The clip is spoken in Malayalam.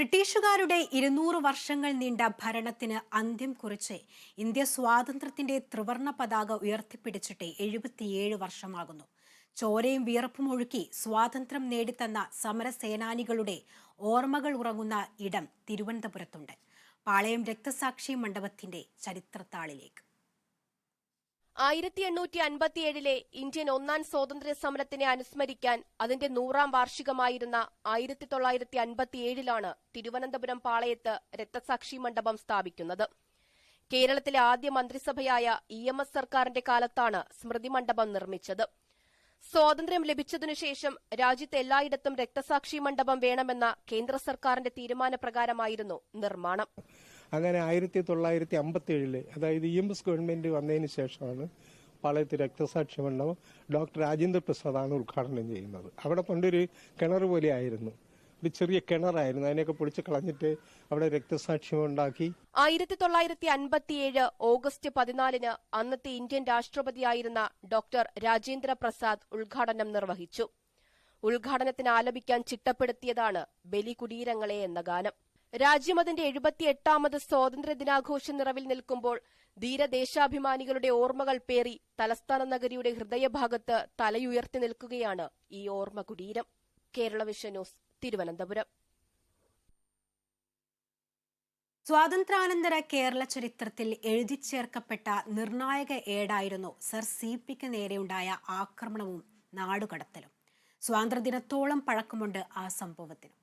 ബ്രിട്ടീഷുകാരുടെ ഇരുന്നൂറ് വർഷങ്ങൾ നീണ്ട ഭരണത്തിന് അന്ത്യം കുറിച്ച് ഇന്ത്യ സ്വാതന്ത്ര്യത്തിന്റെ ത്രിവർണ പതാക ഉയർത്തിപ്പിടിച്ചിട്ട് എഴുപത്തിയേഴ് വർഷമാകുന്നു. ചോരയും വിയർപ്പും ഒഴുക്കി സ്വാതന്ത്ര്യം നേടിത്തന്ന സമരസേനാനികളുടെ ഓർമ്മകൾ ഉറങ്ങുന്ന ഇടം തിരുവനന്തപുരത്തുണ്ട്. പാളയം രക്തസാക്ഷി മണ്ഡപത്തിന്റെ ചരിത്രത്താളിലേക്ക്. ആയിരത്തി എണ്ണൂറ്റി അൻപത്തിയേഴിലെ ഇന്ത്യൻ ഒന്നാം സ്വാതന്ത്ര്യ സമരത്തിനെ അനുസ്മരിക്കാൻ അതിന്റെ നൂറാം വാർഷികമായിരുന്ന ആയിരത്തി തൊള്ളായിരത്തി അൻപത്തിയേഴിലാണ് തിരുവനന്തപുരം പാളയത്ത് രക്തസാക്ഷി മണ്ഡപം സ്ഥാപിക്കുന്നത്. കേരളത്തിലെ ആദ്യ മന്ത്രിസഭയായ ഇ എം എസ് സർക്കാരിന്റെ കാലത്താണ് സ്മൃതി മണ്ഡപം നിർമ്മിച്ചത്. സ്വാതന്ത്ര്യം ലഭിച്ചതിനുശേഷം രാജ്യത്ത് എല്ലായിടത്തും രക്തസാക്ഷി മണ്ഡപം വേണമെന്ന കേന്ദ്ര സർക്കാരിന്റെ തീരുമാനപ്രകാരമായിരുന്നു നിർമ്മാണം. അങ്ങനെ ആയിരത്തി തൊള്ളായിരത്തി അമ്പത്തി ഏഴിൽ അതായത് ഇ എം എസ് ഗവൺമെന്റ് വന്നതിന് ശേഷമാണ് പാളയത്ത് രക്തസാക്ഷി മണ്ഡപം ഡോക്ടർ രാജേന്ദ്ര ആണ് ഉദ്ഘാടനം ചെയ്യുന്നത്. അവിടെ പണ്ടൊരു കിണർ പോലെ ആയിരുന്നു ഒരു ചെറിയ കിണറായിരുന്നു. അതിനെയൊക്കെ പൊളിച്ച് കളഞ്ഞിട്ട് അവിടെ രക്തസാക്ഷ്യം ഉണ്ടാക്കി. ആയിരത്തി തൊള്ളായിരത്തി അൻപത്തിയേഴ് ഓഗസ്റ്റ് പതിനാലിന് അന്നത്തെ ഇന്ത്യൻ രാഷ്ട്രപതിയായിരുന്ന ഡോക്ടർ രാജേന്ദ്ര പ്രസാദ് ഉദ്ഘാടനം നിർവഹിച്ചു. ഉദ്ഘാടനത്തിന് ആലപിക്കാൻ ചിട്ടപ്പെടുത്തിയതാണ് ബലികുടീരങ്ങളെ എന്ന ഗാനം. രാജ്യം അതിന്റെ എഴുപത്തിയെട്ടാമത് സ്വാതന്ത്ര്യ ദിനാഘോഷ നിറവിൽ നിൽക്കുമ്പോൾ ധീരദേശാഭിമാനികളുടെ ഓർമ്മകൾ പേറി തലസ്ഥാന നഗരിയുടെ ഹൃദയഭാഗത്ത് തലയുയർത്തി നിൽക്കുകയാണ് ഈ ഓർമ്മ കുടീരം. Kerala vision news Thiruvananthapuram. സ്വാതന്ത്ര്യാനന്തര കേരള ചരിത്രത്തിൽ എഴുതി ചേർക്കപ്പെട്ട നിർണായക ഏടായിരുന്നു സർ സി പിക്ക് നേരെയുണ്ടായ ആക്രമണവും നാടുകടത്തലും. സ്വാതന്ത്ര്യദിനത്തോളം പഴക്കമുണ്ട് ആ സംഭവത്തിന്.